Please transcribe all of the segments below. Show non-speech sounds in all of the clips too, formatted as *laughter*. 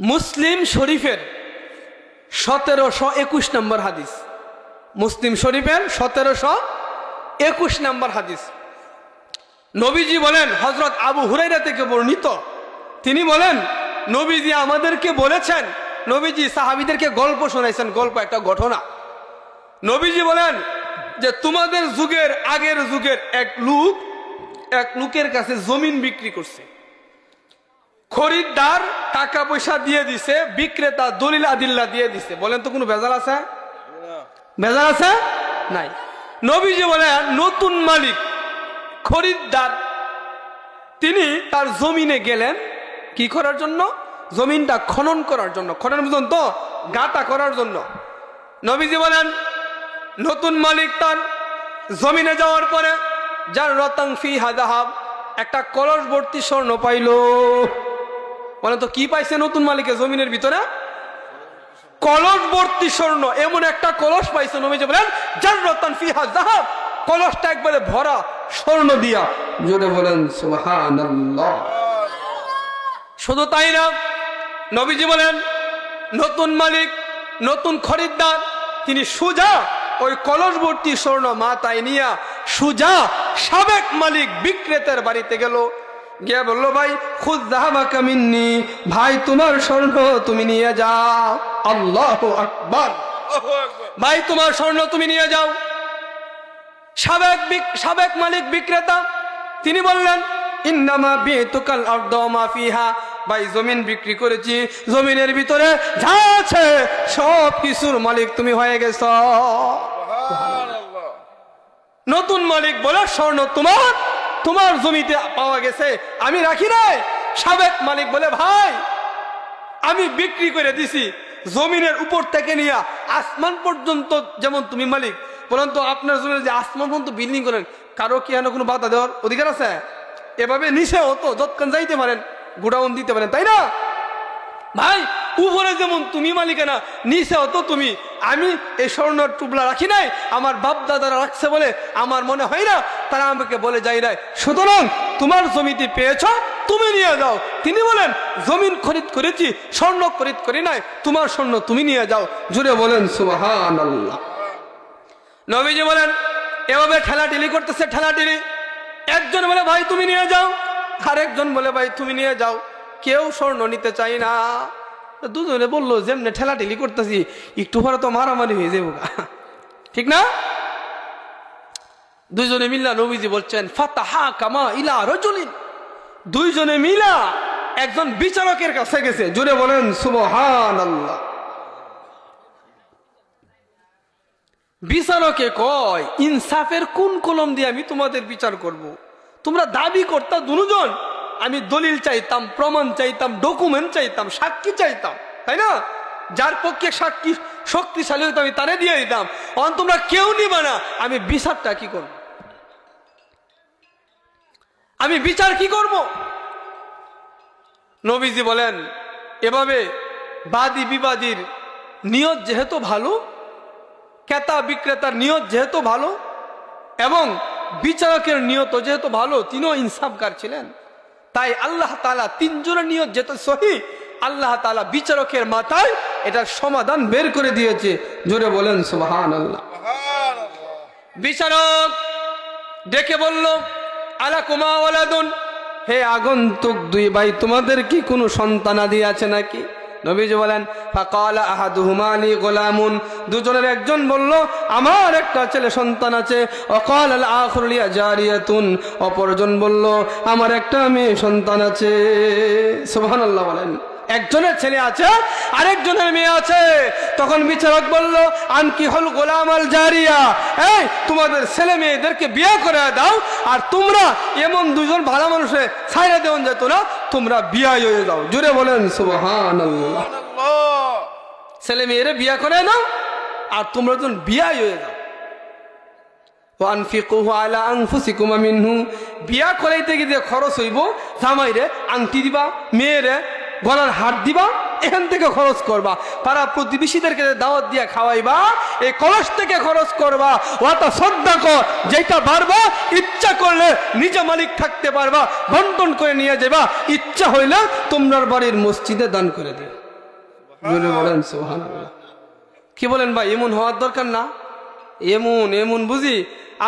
মুসলিম শরীফের সতেরোশো একুশ নম্বর হাদিস। মুসলিম শরীফের সতেরোশো একুশ নম্বর হাদিস। নবীজি বলেন হজরত আবু হুরাইরা থেকে বর্ণিত। তিনি বলেন, নবীজি আমাদেরকে বলেছেন, নবীজি সাহাবিদেরকে গল্প শোনাইছেন, গল্প একটা ঘটনা। নবীজি বলেন যে, তোমাদের যুগের আগের যুগের এক লোক এক লোকের কাছে জমিন বিক্রি করছে। খরিদ্দার টাকা পয়সা দিয়ে দিছে, বিক্রেতা দলিল আদিল্লা দিয়ে দিছে। বলেন তো কোনো ভেজাল আছে? ভেজাল আছে? নাই। নবীজি বলেন, নতুন মালিক, খরিদ্দার, তিনি তার জমিনে গেলেন কি করার জন্য? জমিনটা খনন করার জন্য। খনন বুঝুন তো গাতা করার জন্য। নবীজি বলেন, নতুন মালিক তার জমিনে যাওয়ার পরে যার রতাং ফি হাজাহাব একটা কলস স্বর্ণ পাইল। বলে তো, কি পাইছে নতুন মালিকের জমিনের ভিতরে? কলস ভর্তি স্বর্ণ। এমন একটা কলস পাইছে নবীজি বলেন যার রতান ফি হাজাহাব কলসটা একবারে ভরা স্বর্ণ দিয়া। জোরে বলেন, সুবহানাল্লাহ। শুধু তাই না, নবীজি বলেন, নতুন মালিক, নতুন খরিদ্দার, তিনি সুজা, ওই কলসবর্তী স্বর্ণ মাথায় নিয়া সুজা সাবেক মালিক বিক্রেতার বাড়িতে গেল। গিয়া বলল ভাই খুদ দাহাবাকা মিন্নি। ভাই তোমার স্বর্ণ তুমি নিয়ে যাও। আল্লাহ আকবার। ভাই তোমার স্বর্ণ তুমি নিয়ে যাও। সাবেক বিক- সাবেক মালিক বিক্রেতা তিনি বললেন ইন্নামা বিতুকাল আরদমা ফিহা। ভাই জমিন বিক্রি করেছি জমিনের ভিতরে যা আছে সব কিছুর মালিক তুমি হয়ে গেছ। নতুন মালিক বলে স্বর্ণ তোমার তোমার জমিতে পাওয়া গেছে, আমি রাখি নাই। সাবেক মালিক বলে, ভাই, আমি বিক্রি করে দিছি, জমিনের উপর থেকে নিয়ে আসমান পর্যন্ত যেমন তুমি মালিক। বলেন তো, আপনার জমিনে যে আসমান পর্যন্ত বিল্ডিং করেন, কারও কি কোনো বাধা দেওয়ার অধিকার আছে? এভাবে নিচে হতো যতক্ষণ যাইতে পারেন, গোডাউন দিতে পারেন, তাই না? ভাই, উপরে যেমন তুমি মালিকানা নিচে হতো তুমি। আমি এই স্বর্ণর টুবলা রাখি নাই, আমার বাপ দাদারা রাখছে বলে আমার মনে হয় না, তারা আমাকে বলে যাই নাই। সুতরাং তোমার জমিতে পেয়েছ, তুমি নিয়ে যাও। তিনি বলেন, জমিন খরিদ করেছি, স্বর্ণ খরিদ করি নাই, তোমার স্বর্ণ তুমি নিয়ে যাও। জুড়ে বলেন আল্লাহ নবীজি বলেন, এভাবে ঠেলাটিলি করতেছে ঠেলাটিলি একজন বলে, ভাই, তুমি নিয়ে যাও। আরেকজন বলে, ভাই, তুমি নিয়ে যাও। কেউ স্বর্ণ নিতে চাই না। দুজনে বলল, যেমনি ঠেলাঠেলি করতেছি, একটু পরে তো মারামারি হয়ে যাব ঠিক না? দুইজনে মিল্লা, নবীজি বলছেন ফাতাহা কামা ইলা রজুলিন। দুইজনে মিলা একজন বিচারকের কাছে গেছে, জুড়ে বলেন সুবহান আল্লাহ বিচারকে কয়, ইনসাফের কোন কলম দিয়ে আমি তোমাদের বিচার করব। তোমরা দাবি করতা দুজন? আমি দলিল চাইতাম, প্রমাণ চাইতাম ডকুমেন্ট চাইতাম, সাক্ষী চাইতাম, তাই না? যার পক্ষে সাক্ষী শক্তিশালী হতো আমি তারে দিয়ে দিতাম। অন, তোমরা কেউ নিবা না। আমি বিচারটা কি করব? আমি বিচার কি করব? নবীজি বলেন, এভাবে বাদী বিবাদীর নিয়ত যেহেতু ভালো, ক্রেতা বিক্রেতার নিয়ত যেহেতু ভালো, এবং বিচারকের নিয়ত যেহেতু ভালো, তিনিও ইনসাফকার ছিলেন। তাই আল্লাহ তালা তিনজনের নিয়ত যেত সহি আল্লাহ তালা বিচারকের মাথায় এটার সমাধান বের করে দিয়েছে। জোরে বলেন সুবাহান আল্লাহ বিচারক ডেকে বলল আলা কুমা ওয়ালাদুন? হে আগন্তুক দুই ভাই তোমাদের কি কোনো সন্তানাদি আছে নাকি? নবীজি বলেন গোলামুন। দুজনের একজন বলল, আমার একটা ছেলে সন্তান আছে। অকাল আল আখরু লিয়া জারিয়াতুন। অপরজন বলল, আমার একটা মেয়ে সন্তান আছে। সুবহানাল্লাহ বলেন। একজনের ছেলে আছে, আরেকজনের মেয়ে আছে। তখন বিচারক বলল আনকি হল গোলাম আল জারিয়া। এই, তোমাদের ছেলে মেয়েদেরকে বিয়ে করে দাও, আর তোমরা এমন দুজন ভালো মানুষে ছাইরা দেওয়া যেত না তোমরা বিয়া হয়ে যাও। জুড়ে বলেন সুবহান ছেলে মেয়েরে বিয়া করে নাও আর তোমরা যখন বিয়া হয়ে যাও। বিয়া করাইতে গিয়ে খরচ হইব জামাইরে আংটি দিবা মেয়েরে গলার হাত দিবা এখান থেকে খরচ করবা। পাড়া প্রতিবেশীদেরকে দাওয়াত দিয়া খাওয়াইবা এই কলস থেকে খরচ করবা। ওটা শ্রদ্ধা কর যেটা পারবা ইচ্ছা করলে নিজে মালিক থাকতে পারবা বন্টন করে নিয়ে যাবা ইচ্ছা হইলে তোমরার বাড়ির মসজিদে দান করে দিও। বলেন কি বলেন ভাই এমন হওয়ার দরকার না? এমন এমন বুঝি?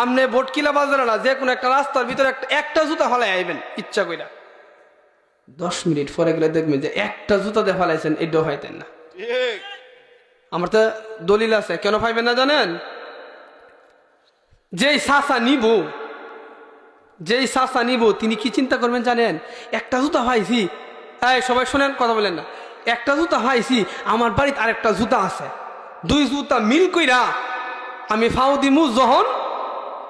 আপনি বটকিলা বাজারে না যে কোনো একটা রাস্তার ভিতরে একটা একটা জুতা হলে আইবেন ইচ্ছা কইরা। দশ মিনিট পরে গেলে দেখবেন যে একটা জুতাতে ফেলাইছেন এটাও হইতেন না। আমার তো দলিল আছে কেন পাইবেন না জানেন? যেই সাসা নিব যেই সাসা নিব তিনি কি চিন্তা করবেন জানেন? একটা জুতা পাইছি এই সবাই শোনেন কথা বলেন না। একটা জুতা পাইছি আমার বাড়িতে আরেকটা জুতা আছে। দুই জুতা মিল কইরা আমি ফাও দিমু যখন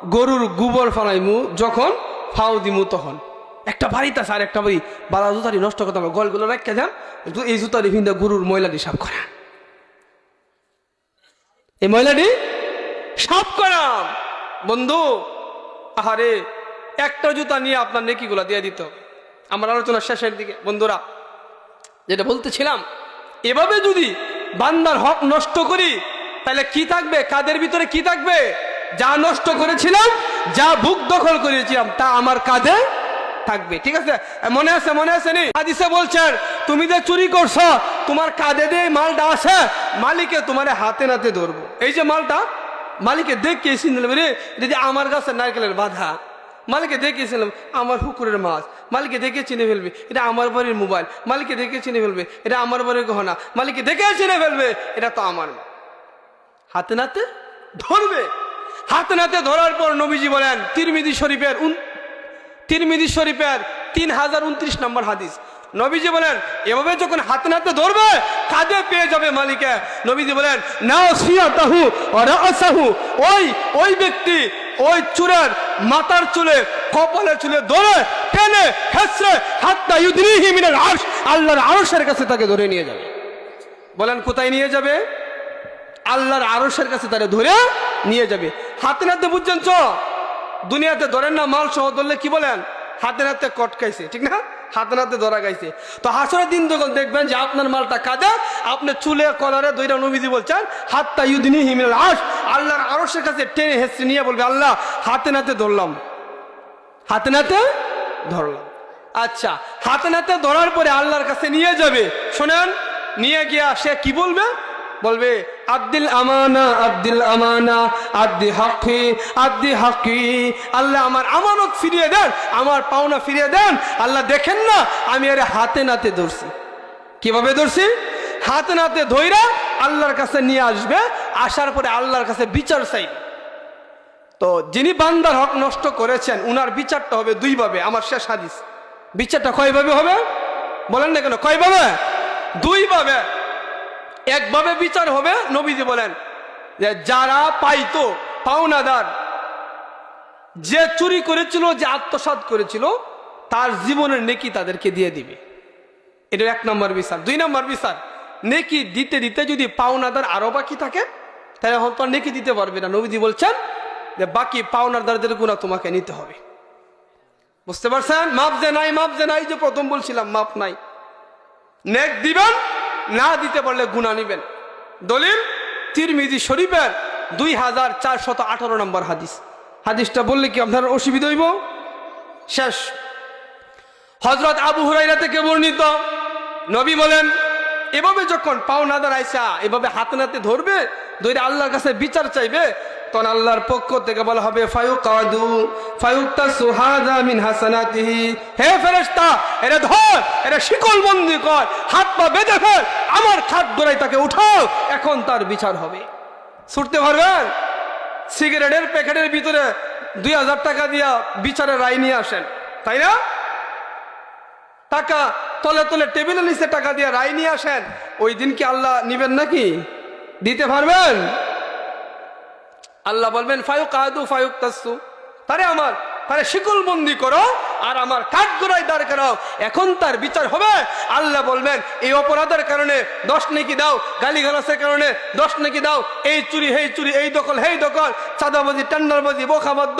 গরুর গোবর ফালাইমু যখন ফাও দিমু তখন। একটা বাড়িতে আর একটা বাড়ি বালা জুতারি নষ্ট করতে গলগুলো রেখে যান এই জুতারি ভিন্দা গরুর ময়লাটি সাফ করা এই মহিলাটি সাফ করাম বন্ধু, আহারে, একটা জুতা নিয়ে আপনার নেকিগুলা দিয়ে দিত। আমার আলোচনা শেষের দিকে। বন্ধুরা, যেটা বলতেছিলাম, এভাবে যদি বান্দার হক নষ্ট করি, তাহলে কি থাকবে? কাদের ভিতরে কি থাকবে? যা নষ্ট করেছিলাম, যা বুক দখল করেছিলাম, তা আমার কাঁধে থাকবে, ঠিক আছে? মনে আছে মনে আছে নি? হাদিসে বলছেন তুমি যে চুরি করছ, তোমার কাঁধে দিয়ে মালটা আছে মালিকে তোমার হাতে নাতে ধরবো। এই যে মালটা মালিকে দেখে চিনলাম রে যদি আমার গাছের নারকেলের বাধা। মালিকে দেখেছিলাম আমার পুকুরের মাছ। মালিকে দেখে চিনে ফেলবে, এটা আমার বাড়ির মোবাইল। মালিকে দেখে চিনে ফেলবে, এটা আমার বাড়ির গহনা। মালিকে দেখে চিনে ফেলবে, এটা তো আমার। হাতে নাতে ধরবে। হাতে নাতে ধরার পর নবীজি বলেন তিরমিদি শরীফের উন তিরমিদি শরীফের তিন হাজার উনত্রিশ নম্বর হাদিস। নবীজি বলেন, এভাবে যখন হাতে নাতে ধরবে, কাঁধে পেয়ে যাবে মালিকে। নবীজি বলেন নাও সিয়াতাহু রাসাহু ওই ওই ব্যক্তি ওই চুরের মাথার চুলে, কপালের চুলে ধরে টেনে হেসরে হাতটা ইউদ্রিহি মিনাল আরশ, আল্লাহর আরশের কাছে তাকে ধরে নিয়ে যাবে। বলেন, কোথায় নিয়ে যাবে? আল্লাহর আরশের কাছে তারা ধরে নিয়ে যাবে। হাতে নাতে বুঝছেন চ দুনিয়াতে ধরেন না, মাল সহ ধরলে কি বলেন? হাতে নাতে কটকাইছে, ঠিক না? হাতে নাতে ধরা গাইছে। তো হাসরের দিন যখন দেখবেন যে আপনার মালটা কাঁদে, আপনি চুলে, কলারে দইটা নবীজি বলছেন হাতটা ইউদিনী হিমিল আস আল্লাহর আরশের কাছে টেনে হেসে নিয়ে বলবে, আল্লাহ, হাতে নাতে ধরলাম। হাতে নাতে ধরলাম। আচ্ছা হাতে নাতে ধরার পরে আল্লাহর কাছে নিয়ে যাবে। শোনেন, নিয়ে গিয়া সে কি বলবে? বলবে আব্দুল আমানা আব্দুল আমানা, আব্দি হাকি আব্দি হাকি আল্লাহ আমার আমানত ফিরিয়ে দেন, আমার পাওনা ফিরিয়ে দেন। আল্লাহ দেখেন না, আমি আরে হাতে নাতে ধরছি। কীভাবে ধরছি? হাতে নাতে ধইরা আল্লাহর কাছে নিয়ে আসবে, আসার পরে আল্লাহর কাছে বিচার চাইবে। তো যিনি বান্দার হক নষ্ট করেছেন, উনার বিচারটা হবে দুইভাবে। আমার শেষ হাদিস। বিচারটা কয়ভাবে হবে? বলেন না কেন, কয়ভাবে? দুইভাবে। একভাবে বিচার হবে, নবীজি বলেন, যে যারা পাইতো, পাওনাদার, যে চুরি করেছিল, যে আত্মসাৎ করেছিল, তার জীবনের নেকি তাদেরকে দিয়ে দিবে। এটা এক নম্বর বিচার। দুই নম্বর বিচার, নেকি দিতে দিতে যদি পাওনাদার আরও বাকি থাকে, তাহলে হয়তো আর নেকি দিতে পারবে না। নবীজি বলছেন যে বাকি পাওনাদারদের গুণা তোমাকে নিতে হবে। বুঝতে পারছেন? মাপ যে নাই, মাপ যে নাই, যে প্রথম বলছিলাম, মাপ নাই। নেক দিবেন না দিতে পারলে গুণা নিবেন। দলিল, তিরমিজি শরীফের দুই হাজার চারশত আঠারো নম্বর হাদিস। হাদিসটা বললে কি আপনার অসুবিধা হইব? শেষ। হজরত আবু হুরাইরা থেকে বর্ণিত, নবী বলেন, এভাবে যখন পাওনাদার আইসা এভাবে হাতে নাতে ধরবে ধরে আল্লাহর কাছে বিচার চাইবে তখন আল্লাহর পক্ষ থেকে বলা হবে, ফায়ুকাদু, ফায়ুক্তা সুহাদা মিন হাসানাতিহি। হে ফেরেশতা, এরা ধর, এরা শিকল বন্দি কর, হাত পা বেঁধে ফেল, আমার খাট গোড়ায় তাকে উঠাও, এখন তার বিচার হবে। ছুটতে পারবেন সিগারেটের প্যাকেটের ভিতরে দুই হাজার টাকা দিয়া বিচারের রায় নিয়ে আসেন, তাই না? টাকা তলে তলে টেবিলের নিচে টাকা দিয়ে রায় নিয়ে আসেন, ওই দিন কি আল্লাহ নিবেন নাকি? দিতে পারবেন? আল্লাহ বলবেন ফায়ুক আদু ফায়ুক তাস্তু তারে আমার, তারে শিকল বন্দি করো, আর আমার কাঠ গোড়ায় দাঁড় করাও। এখন তার বিচার হবে। আল্লাহ বলবেন, এই অপরাধের কারণে দশ নাকি দাও গালি গালাসের কারণে দশ নাকি দাও। এই চুরি, হেই চুরি, এই দখল, হেই দখল, চাঁদাবাজি, টেন্ডারবাজি বোখাবাদ্য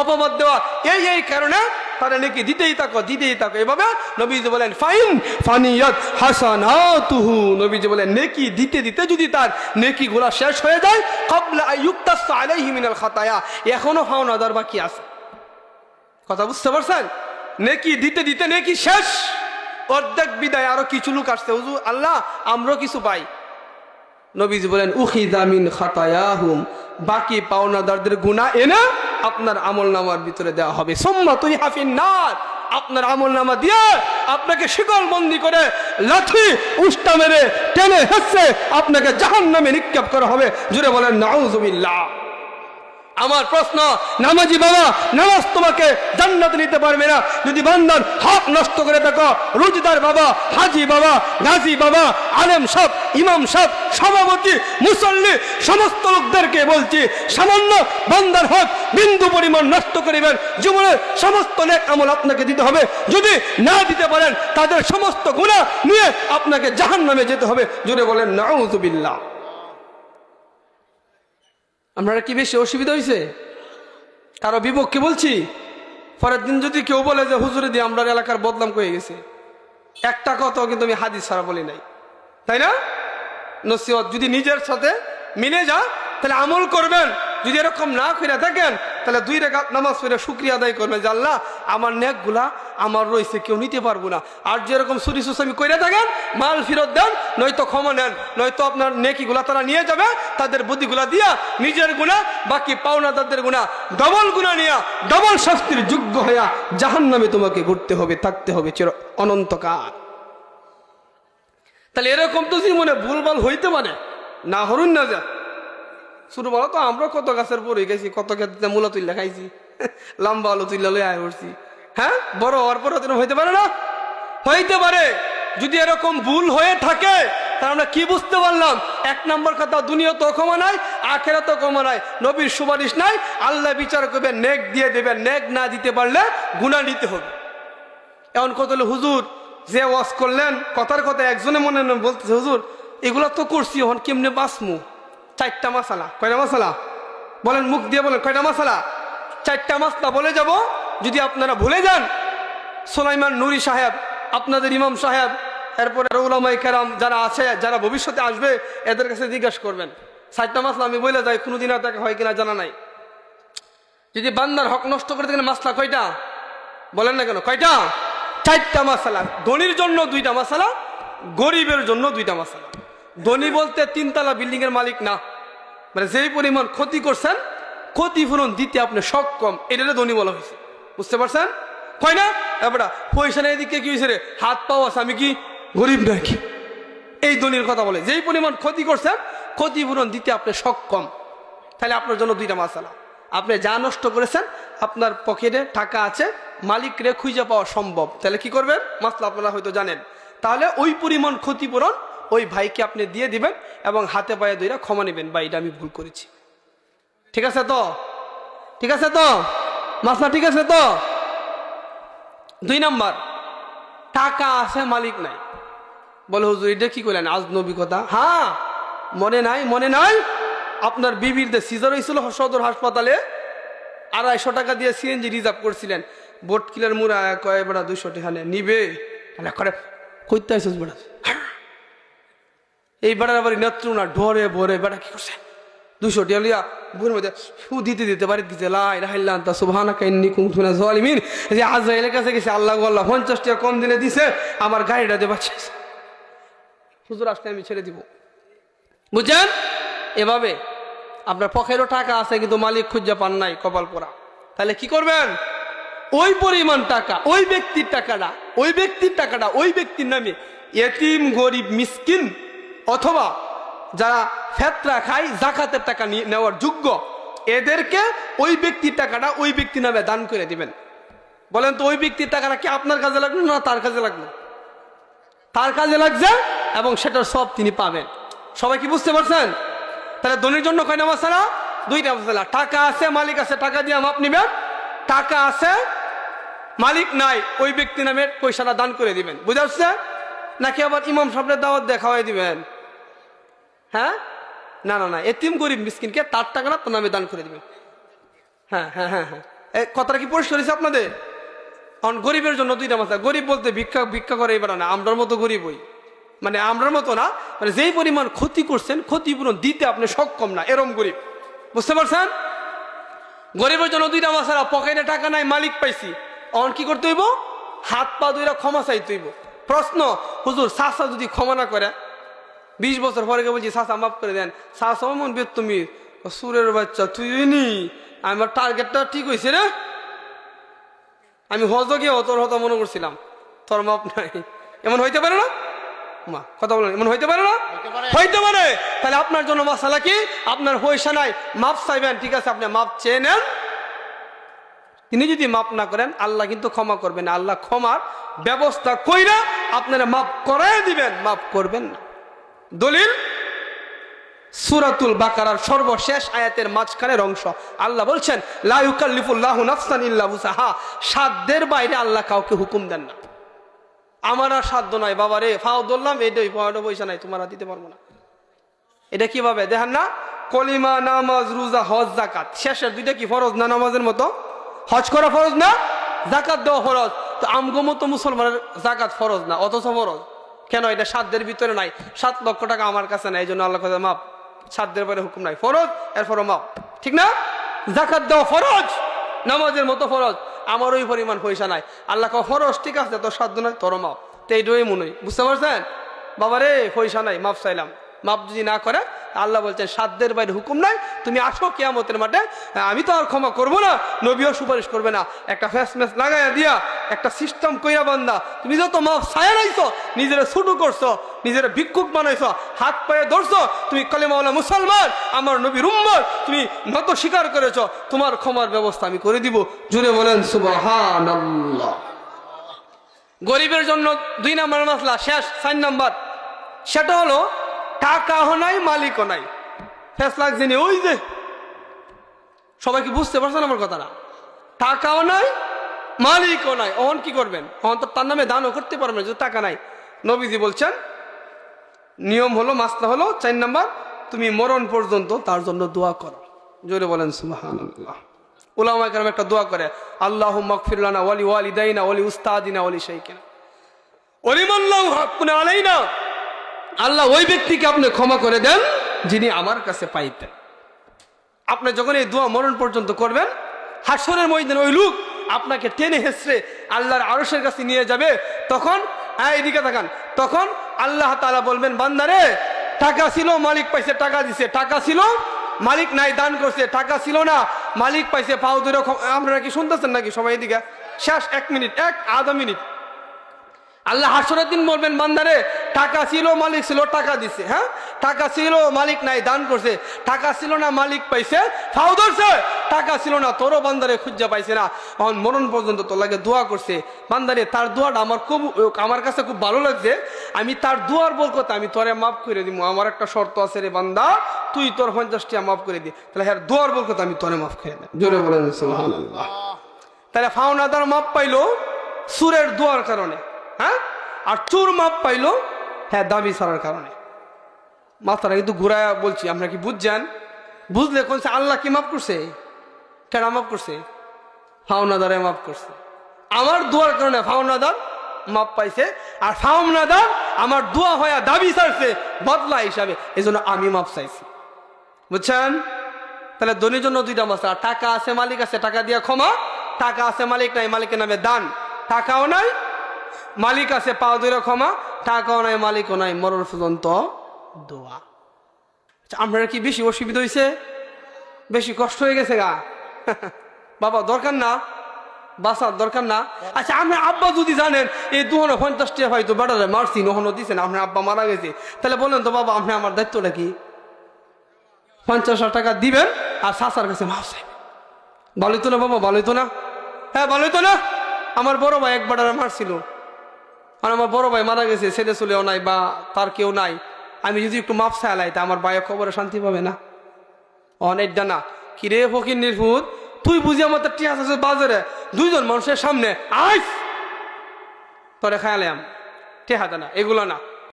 অপবাদ দেওয়া। এই এই কারণে তারা নাকি দিতেই থাকো দিতেই থাকো। এভাবে নবীজি বলেন, ফাইন ফানিয়ত ফানিয়াত হাসানাতুহু। নবীজি বলেন, নেকি দিতে দিতে যদি তার নেকি গুলা শেষ হয়ে যায়, কবলা খাতায়া। এখনও ফাওনাদার বাকি আছে। কথা বুঝতে পারছেন? নেকি দিতে দিতে নেকি শেষ। অর্ধেক বিদায় আরও কিছু লোক আসছে। হুজুর, আল্লাহ, আমরাও কিছু পাই। নবীজি বলেন উখিদামিন খাতায়াহুম। বাকি পাওনাদারদের গুনা এনে আপনার আমল নামার ভিতরে দেওয়া হবে। সোম্মা তুই হাফিন নার আপনার আমল নামা দিয়ে আপনাকে শিকল বন্দি করে লাঠি উষ্টা মেরে টেনে হেসে আপনাকে জাহান নামে নিক্ষেপ করা হবে। জুড়ে বলেন নাউজুবিল্লাহ আমার প্রশ্ন, নামাজি বাবা, নামাজ তোমাকে জান্নাত নিতে পারবে না। যদি বান্দার হক নষ্ট করে থাকো রুজদার বাবা, হাজি বাবা, গাজী বাবা, আলেম সব ইমাম সব সভাপতি, মুসল্লি, সমস্ত লোকদেরকে বলছি, সামান্য বান্দার হক বিন্দু পরিমাণ নষ্ট করিবেন। জীবনের সমস্ত নেক আমল আপনাকে দিতে হবে। যদি না দিতে পারেন, তাদের সমস্ত গুণা নিয়ে আপনাকে জাহান নামে যেতে হবে। জুড়ে বলেন, নাউজুবিল্লাহ। আপনারা কি বেশি অসুবিধা হয়েছে কারও বিপক্ষে বলছি, পরের দিন যদি কেউ বলে যে, হুজুরে দিয়ে আমরা এলাকার বদনাম করে গেছে। একটা কথাও কিন্তু আমি হাদিস ছাড়া বলি নাই। তাই না? নসিহত, যদি নিজের সাথে মিলে যা তাহলে আমল করবেন। যদি এরকম না করে থাকেন তাহলে দুই রেখা নামাজ পড়ে শুক্রিয়া আদায় করবেন যে, আল্লাহ, আমার নেকগুলা আমার রয়েছে, কেউ নিতে পারব না। আর যেরকম সুরি সুসামি করে থাকেন, মাল ফেরত দেন, নয়তো ক্ষমা নেন, নয়তো আপনার নেকিগুলা তারা নিয়ে যাবে, তাদের বুদ্ধিগুলা দিয়া নিজের গুণা, বাকি পাওনা তাদের গুণা, ডবল গুণা নিয়া, ডবল শাস্তির যোগ্য হইয়া জাহান নামে তোমাকে ঘুরতে হবে, থাকতে হবে চির অনন্তকাল। তাহলে এরকম তো জীবনে ভুলভাল হইতে পারে, না হরুন না যা। শুরু বলো তো, আমরা কত গাছের পরে গেছি, কত ক্ষেত্রে মূলা তুললে খাইছি, *laughs* লম্বা আলু তুললে লই আয় করছি হ্যাঁ? বড় এরকম হইতে পারে না? হইতে পারে। যদি এরকম ভুল হয়ে থাকে আমরা কি বুঝতে পারলাম? এক নম্বর কথা দুনিয়া তো ক্ষমা নাই আখেরা তো ক্ষমা নাই, নবীর সুপারিশ নাই, আল্লাহ বিচার করবে, নেক দিয়ে দেবে, নেক না দিতে পারলে গুণা নিতে হবে। এমন কত হুজুর, যে ওয়াজ করলেন, কথার কথা একজনে মনে বলতেছে, হুজুর, এগুলো তো করছি, এখন কেমনে বাঁচমু? চারটা মশালা। কয়টা মশালা? বলেন, মুখ দিয়ে বলেন, কয়টা মশালা? চারটা মশলা, বলে যাব যদি আপনারা ভুলে যান, সোলাইমান নুরি সাহেব, আপনাদের ইমাম সাহেব, এরপরে রৌলামাই কেরাম যারা আছে, যারা ভবিষ্যতে আসবে, এদের কাছে জিজ্ঞাসা করবেন। চারটা মাসলা, আমি বলে যাই, কোনোদিন আর তাকে হয় কিনা জানা নাই। যদি বান্দার হক নষ্ট করে থাকেন মাসলা কয়টা? বলেন না কেন, কয়টা? চারটা মশালা ধনির জন্য দুইটা মশালা গরিবের জন্য দুইটা মশালা ধনী বলতে তিনতলা বিল্ডিং এর মালিক না। মানে যেই পরিমাণ ক্ষতি করছেন, ক্ষতিপূরণ দিতে আপনি সক্ষম এটা ধনী বলা হয়েছে। বুঝতে পারছেন? কয় না? এবারটা পয়সা নেই দিকে কি হয়েছে রে? হাত পাও আছে, আমি কি গরিব নাকি? এই ধনির কথা বলে, যেই পরিমাণ ক্ষতি করছেন, ক্ষতিপূরণ দিতে আপনি সক্ষম। তাহলে আপনার জন্য দুইটা মাসালা। আপনি যা নষ্ট করেছেন, আপনার পকেটে টাকা আছে মালিক রে খুঁজে পাওয়া সম্ভব। তাহলে কি করবেন? মাসলা আপনারা হয়তো জানেন। তাহলে ওই পরিমাণ ক্ষতিপূরণ ওই ভাইকে আপনি দিয়ে দিবেন এবং হাতে পায়ে দুইটা ক্ষমা নেবেন। বা এটা আমি ভুল করেছি। ঠিক আছে তো? ঠিক আছে তো? মাসলা ঠিক আছে তো? দুই নাম্বার, টাকা আছে, মালিক নাই। বলে, হুজুর, এটা কি করলেন আজ নবী কথা? হ্যাঁ মনে নাই মনে নাই। আপনার বিবির যে সিজার হয়েছিল সদর হাসপাতালে, আড়াইশো টাকা দিয়ে সিএনজি রিজার্ভ করছিলেন। বোট কিলার মুড়া কয় বেড়া দুইশো টাকা নিবে? তাহলে করে, কইতে আসিস বেড়া এই বেড়ার আবার নেত্র ঢরে ভরে বেড়া কি করছে দুশো টিয়া লিয়া বুড়ির মধ্যে দিতে দিতে পারি দিতে লাই রাহিল্লান তা সুবহানা কাইন্নি কুমথুনা জালিমিন যে আজরাইলের কাছে গেছে, আল্লাহ আল্লাহ, পঞ্চাশ টাকা কম দিনে দিছে, আমার গাড়িটা দেবা হুজুর আসলে আমি ছেড়ে দিব। বুঝছেন? এভাবে আপনার পকেটও টাকা আছে, কিন্তু মালিক খুঁজে পান নাই কপাল পোড়া। তাহলে কি করবেন? ওই পরিমাণ টাকা, ওই ব্যক্তির টাকাটা, ওই ব্যক্তির টাকাটা, ওই ব্যক্তির নামে এতিম, গরিব, মিসকিন, অথবা যারা ফেতরা খায় জাকাতের টাকা নেওয়ার যোগ্য, এদেরকে ওই ব্যক্তির টাকাটা ওই ব্যক্তি নামে দান করে দিবেন। বলেন তো, ওই ব্যক্তির টাকাটা কি আপনার কাজে লাগল না তার কাজে লাগল? তার কাজে লাগছে এবং সেটার সব তিনি পাবেন। সবাই কি বুঝতে পারছেন? তাহলে ধনির জন্য কয়টা মশালা দুইটা মশালা টাকা আছে, মালিক আছে, টাকা দিয়ে মাপ নিবেন। টাকা আছে, মালিক নাই, ওই ব্যক্তি নামে পয়সাটা দান করে দিবেন। বুঝা নাকি আবার ইমাম সাহেবের দাওয়াত দেখাওয়াই দিবেন? হ্যাঁ? না না না, এতিম গরিব মিসকিনকে তার টাকা না তার নামে দান করে দিবেন। হ্যাঁ হ্যাঁ হ্যাঁ হ্যাঁ। কথাটা কি পরিষ্কার হয়েছে আপনাদের? কারণ গরিবের জন্য দুইটা মাথা গরিব বলতে ভিক্ষা ভিক্ষা করে এবার না, আমরার মতো গরিব হই। মানে আমরার মতো না মানে যেই পরিমাণ ক্ষতি করছেন, ক্ষতিপূরণ দিতে আপনি সক্ষম না, এরম গরিব। বুঝতে পারছেন? গরিবের জন্য দুইটা মাসারা পকেটে টাকা নাই, মালিক পাইছি। অন কি করতে হইব? হাত পা দুইটা ক্ষমা চাইতে হইব। প্রশ্ন, হুজুর সাসা যদি ক্ষমা না করে বিশ বছর পরে বলছি সাসা মাফ করে দেন। সাসা মন বেদ তুমি সুরের বাচ্চা তুই নি আমার টার্গেটটা ঠিক হয়েছে রে আমি হজ গিয়ে তোর হতো মনে করছিলাম তোর মাপ নাই। এমন হইতে পারে না? মা কথা বলেন এমন হইতে পারে না? হইতে পারে। তাহলে আপনার জন্য মশালা কি? আপনার পয়সা নাই। মাপ চাইবেন ঠিক আছে আপনি মাপ চেয়ে নেন। তিনি যদি মাপ না করেন আল্লাহ কিন্তু ক্ষমা করবেন। আল্লাহ ক্ষমার ব্যবস্থা কইরা আপনারা মাপ করাই দিবেন। মাপ করবেন না। দলিল? সুরাতুল বাকারার সর্বশেষ আয়াতের মাঝখানের অংশ। আল্লাহ বলছেন সাধ্যের বাইরে আল্লাহ কাউকে হুকুম দেন না। আমার আর সাধ্য নাই বাবা রে ফাও ধরলাম এইটাই পাওয়াটা পয়সা নাই, তোমার দিতে পারব না। এটা কীভাবে? দেখেন না? কলিমা, নামাজ, রোজা, হজ জাকাত শেষের দুইটা কি ফরজ না নামাজের মতো? হজ করা ফরজ না? জাকাত দেওয়া ফরজ। তো আমগো মতো মুসলমানের জাকাত ফরজ না, অথচ ফরজ। কেন? এটা সাধ্যের ভিতরে নাই। সাত লক্ষ টাকা আমার কাছে নাই এই জন্য আল্লাহ কথা মাপ সাধ্যের পরে হুকুম নাই। ফরজ? এরপরও মাপ ঠিক না? জাকাত দেওয়া ফরজ? নামাজের মতো ফরজ? আমার ওই পরিমাণ পয়সা নাই। আল্লাহ ফরজ, ঠিক আছে, তোর সাধ্য নাই তোর মাপ তো এইটাই মনে। বুঝতে পারছেন? বাবারে, পয়সা নাই মাপ চাইলাম। মাপ যদি না করে আল্লাহ বলছেন সাধ্যের বাইরে হুকুম নাই, তুমি আসো কেয়ামতের মাঠে। আমি তো আর ক্ষমা করব না, নবীও সুপারিশ করবে না। একটা ফেস ম্যাস লাগাইয়া দিয়া, একটা সিস্টেম কইরা বান্দা, তুমি যত মাপ ছায়া নিজের ছুটু করছ, নিজের ভিক্ষুক বানাইছো, হাত পায়ে ধরছো, তুমি কলেমাওয়ালা মুসলমান, আমার নবীর উম্মর তুমি নত স্বীকার করেছ, তোমার ক্ষমার ব্যবস্থা আমি করে দিব। জুড়ে বলেন সুবাহান গরিবের জন্য দুই নাম্বার মাসলা শেষ, চার নাম্বার। সেটা হলো টাকাও নাই মালিকও নাই। ফেস লাগছে নি ওই যে সবাই কি বুঝতে পারছেন আমার কথাটা? টাকাও নাই মালিকও নাই। অহন কি করবেন? অহন তো তার নামে দানও করতে পারবেন না, যদি টাকা নাই। নবীজি বলছেন নিয়ম হলো মাসলা হলো চার নাম্বার তুমি মরণ পর্যন্ত তার জন্য দোয়া করো। জোরে বলেন সুবহানাল্লাহ। উলামা একটা দোয়া করে আল্লাহ মকফিরানা ওয়ালি ওয়ালিদাইনা ওয়ালি উস্তাদিনা ওয়ালি শাইকিনা ওলিমাল্লাহু হাক্কুন আলাইনা। আল্লাহ ওই ব্যক্তিকে আপনি ক্ষমা করে দেন, যিনি আমার কাছে পাইতেন। আপনি যখন এই দোয়া মরণ পর্যন্ত করবেন, হাসরের ময়দানে ওই লোক আপনাকে টেনে হেসড়ে আল্লাহর আরসের কাছে নিয়ে যাবে, তখন হ্যাঁ এদিকে তাকান, তখন আল্লাহ তালা বলবেন বান্দারে টাকা ছিল, মালিক পাইছে, টাকা দিছে, টাকা ছিল, মালিক নাই, দান করছে, টাকা ছিল না, মালিক পাইছে, পাও রকম আপনারা কি শুনতেছেন নাকি সবাই এদিকে? শেষ এক মিনিট, এক, আধা মিনিট। আল্লাহ হাসরের দিন বলবেন বান্দারে টাকা ছিল, মালিক ছিল, টাকা দিছে হ্যাঁ? টাকা ছিল, মালিক নাই, দান করছে। টাকা ছিল না, মালিক পাইছে, ফাও ধরছে। টাকা ছিল না, তোরও বান্দারে খুঁজা পাইছে না। এখন মরণ পর্যন্ত তোর লাগে দোয়া করছে। বান্দারে, তার দোয়াটা আমার খুব, আমার কাছে খুব ভালো লাগছে। আমি তার দোয়ার বলকত আমি তোরে মাফ করে দিব আমার একটা শর্ত আছে রে বান্দা, তুই তোর পঞ্চাশটা মাফ করে দি। তাহলে হ্যাঁ দোয়ার বলকত আমি তোরে মাফ করে জোরে বলেন তাহলে ফাউনাদার মাপ পাইলো সুরের দোয়ার কারণে হ্যাঁ? আর চুর মাপ পাইলো হ্যাঁ দাবি ছাড়ার কারণে। মাথাটা কিন্তু ঘুরায় বলছি আমরা কি বুঝছেন? বুঝলে কোন আল্লাহ কি মাফ করছে? কেন মাফ করছে? ফাউনাদারে মাফ করছে। আমার দোয়ার কারণে ফাউনাদার মাপ পাইছে, আর ফাউনাদার আমার দোয়া হয়ে দাবি ছাড়ছে বদলা হিসাবে। এই আমি মাপ চাইছি। বুঝছেন? তাহলে ধনির জন্য দুইটা মশলা টাকা আছে মালিক আছে, টাকা দিয়ে ক্ষমা। টাকা আছে মালিক নাই, মালিকের নামে দান। টাকাও নাই, মালিক আছে পাও দুইরা ক্ষমা। টাকাও নাই মালিকও নাই মরণ পর্যন্ত দোয়া। আচ্ছা, আপনার কি বেশি অসুবিধা হয়েছে বেশি কষ্ট হয়ে গেছে গা? *laughs* বাবা দরকার না। বাসার দরকার না। আচ্ছা আপনার আব্বা যদি জানেন এই দুহনো পঞ্চাশ টাকা হয়তো বেড়ারে মারছি নহনো দিছেন আপনার আব্বা মারা গেছে। তাহলে বলেন তো বাবা আপনি আমার দায়িত্বটা কি? পঞ্চাশ টাকা দিবেন আর শাসার কাছে মাফ ভালোই তো না বাবা ভালোই তো না। হ্যাঁ ভালোই তো না। আমার বড় ভাই এক আর মারছিল। আর আমার বড় ভাই মারা গেছে, ছেলে চলেও নাই বা তার কেউ নাই। আমি যদি একটু মাপ চালাই তা আমার ভাইয়ের খবরে শান্তি পাবে না। অনেক ডানা কিরে ফকির নির্ভুত, তুই বুঝি আমার তার টিয়াস আছে বাজারে, দুইজন মানুষের সামনে, আইস! তোরে খায়ালাম টেহা দানা এগুলো না।